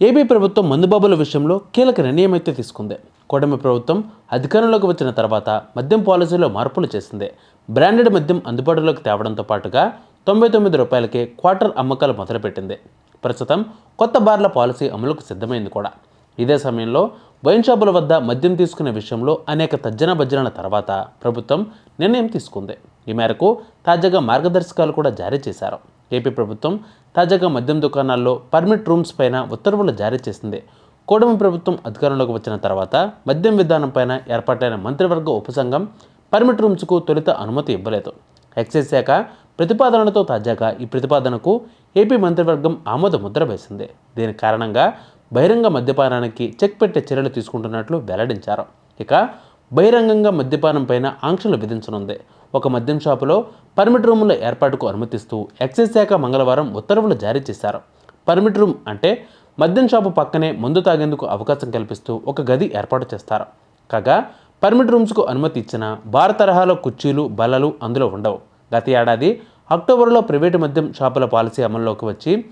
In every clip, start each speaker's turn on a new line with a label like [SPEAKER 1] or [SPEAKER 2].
[SPEAKER 1] AP ప్రభుత్వం మందుబాబుల విషయంలో కీలక నిర్ణయం అయితే తీసుకుంది. కూటమి ప్రభుత్వం అధికారంలోకి వచ్చిన తర్వాత మద్యం పాలసీలో మార్పులు చేసింది. బ్రాండెడ్ మద్యం అందుబాటులోకి తేవడంతో పాటుగా తొంభై తొమ్మిది రూపాయలకే క్వార్టర్ అమ్మకాలు మొదలుపెట్టింది. ప్రస్తుతం కొత్త బార్ల పాలసీ అమలుకు సిద్ధమైంది కూడా. ఇదే సమయంలో వైన్ షాపుల వద్ద మద్యం తీసుకునే విషయంలో అనేక తర్జన భజ్జనల తర్వాత ప్రభుత్వం నిర్ణయం తీసుకుంది. ఈ మేరకు తాజాగా మార్గదర్శకాలు కూడా జారీ చేశారు. ఏపీ ప్రభుత్వం తాజాగా మద్యం దుకాణాల్లో పర్మిట్ రూమ్స్ పైన ఉత్తర్వులు జారీ చేసింది. కూడమి ప్రభుత్వం అధికారంలోకి వచ్చిన తర్వాత మద్యం విధానం పైన ఏర్పాటైన మంత్రివర్గ ఉపసంఘం పర్మిట్ రూమ్స్కు తొలుత అనుమతి ఇవ్వలేదు. ఎక్సైజ్ శాఖ ప్రతిపాదనలతో తాజాగా ఈ ప్రతిపాదనకు ఏపీ మంత్రివర్గం ఆమోద ముద్ర వేసింది. దీని కారణంగా బహిరంగ మద్యపానానికి చెక్ పెట్టే చర్యలు తీసుకుంటున్నట్లు వెల్లడించారు. ఇక బహిరంగంగా మద్యపానం పైన ఆంక్షలు విధించనుంది. ఒక మద్యం షాపులో పర్మిట్ రూముల ఏర్పాటుకు అనుమతిస్తూ ఎక్సైజ్ శాఖ మంగళవారం ఉత్తర్వులు జారీ చేశారు. పర్మిట్ రూమ్ అంటే మద్యం షాపు పక్కనే మందు తాగేందుకు అవకాశం కల్పిస్తూ ఒక గది ఏర్పాటు చేస్తారు. కాగా పర్మిట్ రూమ్స్కు అనుమతి ఇచ్చిన బార్ తరహాలో కుర్చీలు బల్లలు అందులో ఉండవు. గత ఏడాది అక్టోబర్లో ప్రైవేటు మద్యం షాపుల పాలసీ అమల్లోకి వచ్చి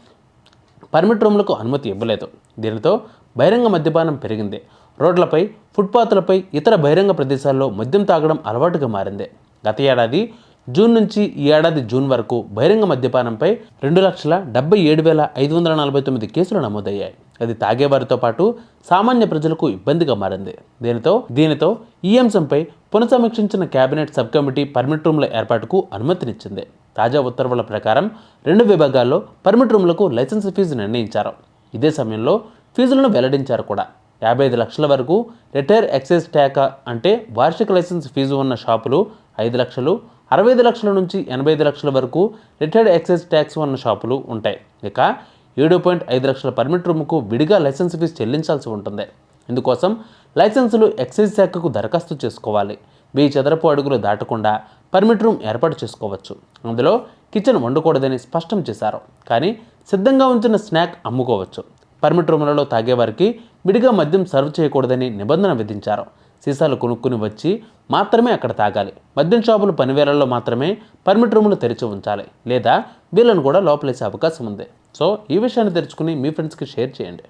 [SPEAKER 1] పర్మిట్ రూమ్లకు అనుమతి ఇవ్వలేదు. దీనితో బహిరంగ మద్యపానం పెరిగింది. రోడ్లపై ఫుట్పాత్లపై ఇతర బహిరంగ ప్రదేశాల్లో మద్యం తాగడం అలవాటుగా మారింది. గత ఏడాది జూన్ నుంచి ఈ ఏడాది జూన్ వరకు బహిరంగ మద్యపానంపై రెండు లక్షల డెబ్బై ఏడు వేల ఐదు వందల నలభై తొమ్మిది కేసులు నమోదయ్యాయి. అది తాగేవారితో పాటు సామాన్య ప్రజలకు ఇబ్బందిగా మారింది. దీనితో దీనితో ఈ అంశంపై పునఃసమీక్షించిన కేబినెట్ సబ్ కమిటీ పర్మిట్ రూమ్ల ఏర్పాటుకు అనుమతినిచ్చింది. తాజా ఉత్తర్వుల ప్రకారం రెండు విభాగాల్లో పర్మిట్ రూమ్లకు లైసెన్స్ ఫీజు నిర్ణయించారు. ఇదే సమయంలో ఫీజులను వెల్లడించారు కూడా. యాభై ఐదు లక్షల వరకు రిటైర్ ఎక్సైజ్ ట్యాక్ అంటే వార్షిక లైసెన్స్ ఫీజు ఉన్న షాపులు ఐదు లక్షలు అరవై ఐదు లక్షల నుంచి ఎనభై ఐదు లక్షల వరకు రిటైర్డ్ ఎక్సైజ్ ట్యాక్స్ ఉన్న షాపులు ఉంటాయి. ఇక ఏడు పాయింట్ ఐదు లక్షల పర్మిట్ రూమ్కు విడిగా లైసెన్స్ ఫీజు చెల్లించాల్సి ఉంటుంది. ఇందుకోసం లైసెన్సులు ఎక్సైజ్ శాఖకు దరఖాస్తు చేసుకోవాలి. వెయ్యి చదరపు అడుగులు దాటకుండా పర్మిట్ రూమ్ ఏర్పాటు చేసుకోవచ్చు. అందులో కిచెన్ వండకూడదని స్పష్టం చేశారు. కానీ సిద్ధంగా ఉంచిన స్నాక్ అమ్ముకోవచ్చు. పర్మిట్ రూములలో తాగేవారికి విడిగా మద్యం సర్వ్ చేయకూడదని నిబంధన విధించారు. సీసాలు కొనుక్కుని వచ్చి మాత్రమే అక్కడ తాగాలి. మద్యం షాపులు పనివేళల్లో మాత్రమే పర్మిట్ రూములు తెరిచి ఉంచాలి. లేదా వీళ్ళను కూడా లోపలేసే అవకాశం ఉంది. సో ఈ విషయాన్ని తెరుచుకుని మీ ఫ్రెండ్స్కి షేర్ చేయండి.